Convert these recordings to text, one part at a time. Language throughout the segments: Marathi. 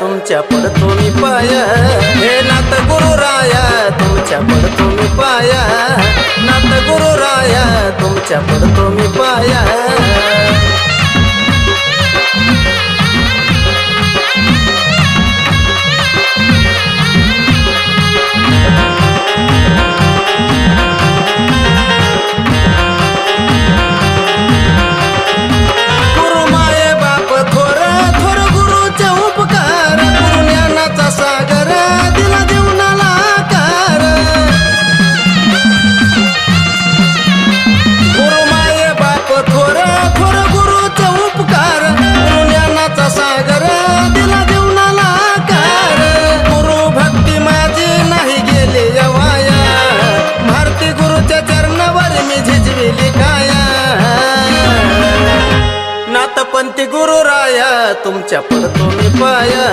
तुमच्या पडतो मी पाया. हे नाथ गुरुराया तुमच्या पडतो मी पाया. नाथ गुरुराया तुमच्या पडतो मी पाया. राया तुमच्या पडतो मी पाया.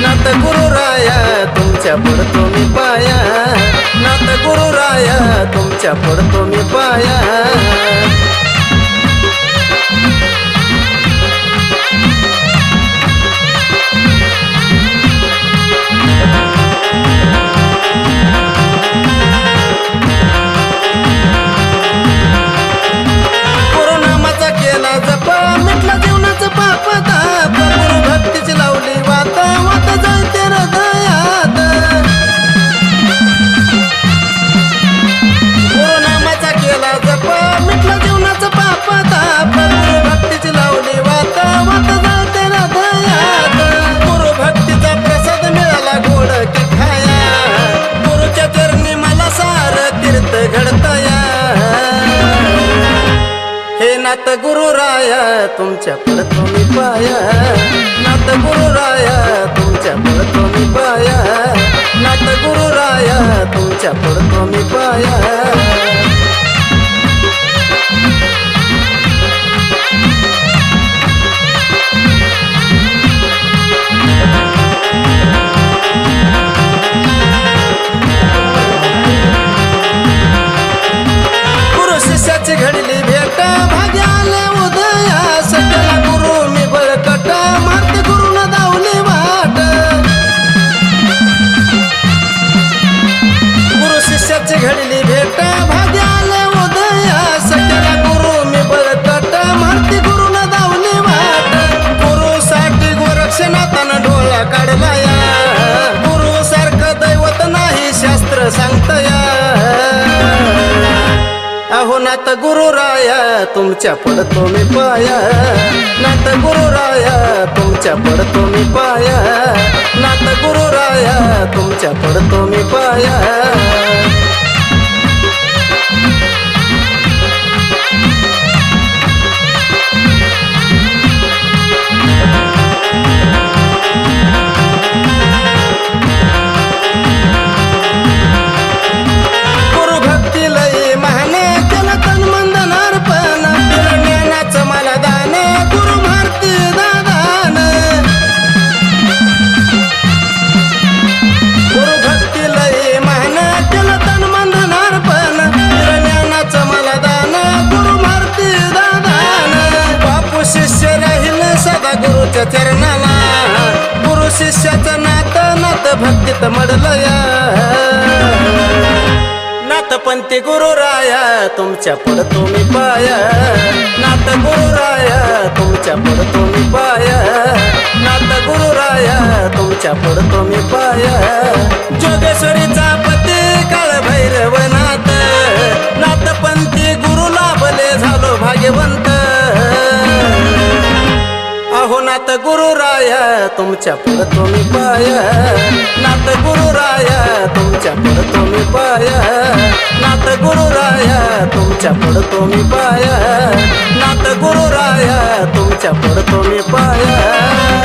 नाथ गुरुराया तुमच्या पडतो मी पाया. नाथ गुरुराया तुमच्या पडतो मी पाया. गुरुराया तुमच्या पडतो मी पाया. गुरु राया तुमच्या पडतो मी पाया. गुरु राया तुमच्या पडतो मी पाया. तुमच्या पडतो मी पाया. नाथ गुरुराया तुमच्या पडतो मी पाया. नाथ गुरुराया तुमच्या पडतो मी पाया. गुरुच्या चरणाला गुरु शिष्याचं नात नात भक्तीत मडलं या. नाथपंथी गुरुराया तुमच्या पुढं तुम्ही पाया. नाथ गुरुराया तुमच्या पडतो तुम्ही पाया. नाथ गुरुराया तुमच्या पुढं तुम्ही पाया. जोगेश्वरीचा पती काळ भैरवनाथ नाथपंथी गुरु लाभले झालो भाग्यवंत. गुरु राय तुमच्या पडतो मी पाया. नाथ गुरुराया तुमच्या पडतो मी पाया. नाथ गुरुराया तुमच्या पडतो मी पाया. नाथ गुरुराया तुमच्या पडतो मी पाया.